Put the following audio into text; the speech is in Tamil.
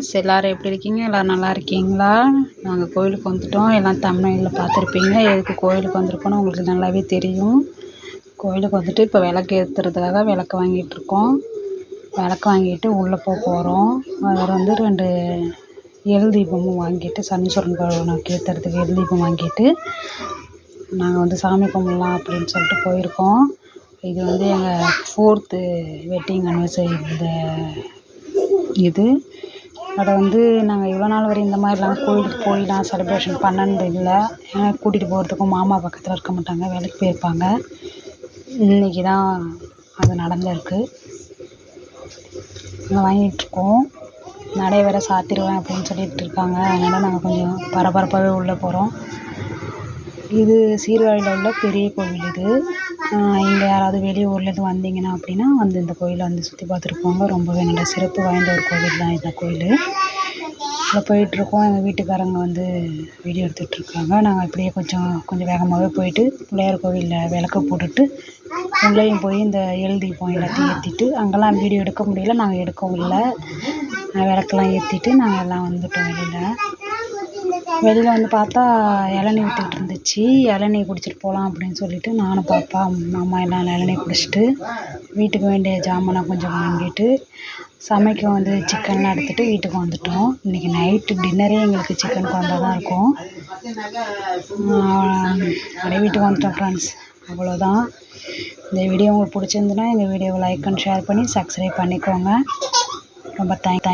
ஃப்ரெண்ட்ஸ் எல்லோரும் எப்படி இருக்கீங்க? எல்லோரும் நல்லா இருக்கீங்களா? நாங்கள் கோயிலுக்கு வந்துட்டோம். எல்லாம் தமிழ்நாட்டில் பார்த்துருப்பீங்க. எதுக்கு கோயிலுக்கு வந்திருக்கோன்னு உங்களுக்கு நல்லாவே தெரியும். கோயிலுக்கு வந்துட்டு இப்போ விளக்கு ஏற்றுறதுக்காக விளக்கு வாங்கிட்டுருக்கோம் விளக்கு வாங்கிட்டு உள்ளே போக போகிறோம் அதில் வந்து ரெண்டு எல் தீபமும் வாங்கிட்டு சனீஸ்வரன் பகவானுக்கு ஏற்றுறதுக்கு எல் தீபம் வாங்கிட்டு நாங்கள் வந்து சாமி கும்பிட்லாம் அப்படின்னு சொல்லிட்டு போயிருக்கோம். இது வந்து எங்கள் ஃபோர்த்து வெட்டிங் அனிவர்சரி இந்த இது. அதை வந்து நாங்கள் இவ்வளோ நாள் வரையும் இந்த மாதிரிலாம் கோயிலுக்கு போய்லாம் செலிப்ரேஷன் பண்ணது இல்லை. ஏன்னா கூட்டிகிட்டு போகிறதுக்கும் மாமா பக்கத்தில் இருக்க மாட்டாங்க வேலைக்கு போயிருப்பாங்க. இன்றைக்கி தான் அது நடந்திருக்கு. நாங்கள் வாங்கிட்டுருக்கோம் நடை வேறு சாத்திடுவேன் அப்படின்னு சொல்லிட்டு இருக்காங்க. அதனால் நாங்கள் கொஞ்சம் பரபரப்பாகவே உள்ளே போகிறோம் இது சீர்காழியில் உள்ள பெரிய கோவில் இது. இங்கே யாராவது வெளியூர்லேருந்து வந்தீங்கன்னா அப்படின்னா வந்து இந்த கோயிலை வந்து சுற்றி பார்த்துட்டு போங்க ரொம்பவே நல்ல சிறப்பு வாய்ந்த ஒரு கோவில் தான் இந்த கோயில். இதில் போயிட்டுருக்கோம் எங்கள் வீட்டுக்காரங்க வந்து வீடியோ எடுத்துகிட்ருக்காங்க நாங்கள் இப்படியே கொஞ்சம் கொஞ்சம் வேகமாகவே போயிட்டு பிள்ளையார் கோவிலில் விளக்கு போட்டுட்டு உள்ளேயும் போய் இந்த எழுதிப்போம் தீபம் எல்லாத்தையும் ஏற்றிட்டு அங்கெல்லாம் வீடியோ எடுக்க முடியல. நாங்கள் எடுக்கவும் இல்லை. விளக்கெல்லாம் ஏற்றிட்டு நாங்கள் எல்லாம் வந்துவிட்டோம் வெளியில். வெளியில் வந்து பார்த்தா இளநீ விற்றுக்கிட்டு இருந்துச்சு. இளநீ குடிச்சுட்டு போகலாம் அப்படின்னு சொல்லிட்டு நானும் பாப்பா மாமா எல்லாம் இளநீ குடிச்சிட்டு வீட்டுக்கு வேண்டிய ஜாமானை கொஞ்சம் வாங்கிட்டு சமைக்க வந்து சிக்கன்லாம் எடுத்துகிட்டு வீட்டுக்கு வந்துட்டோம். இன்றைக்கி நைட்டு டின்னரே எங்களுக்கு சிக்கன் குழம்பா தான் இருக்கும். அப்படியே வீட்டுக்கு வந்துட்டோம் ஃப்ரெண்ட்ஸ் அவ்வளோதான் இந்த வீடியோ உங்களுக்கு பிடிச்சிருந்துன்னா எங்கள் வீடியோவை லைக் அண்ட் ஷேர் பண்ணி சப்ஸ்கிரைப் பண்ணிக்கோங்க. ரொம்ப தேங்க் தேங்க்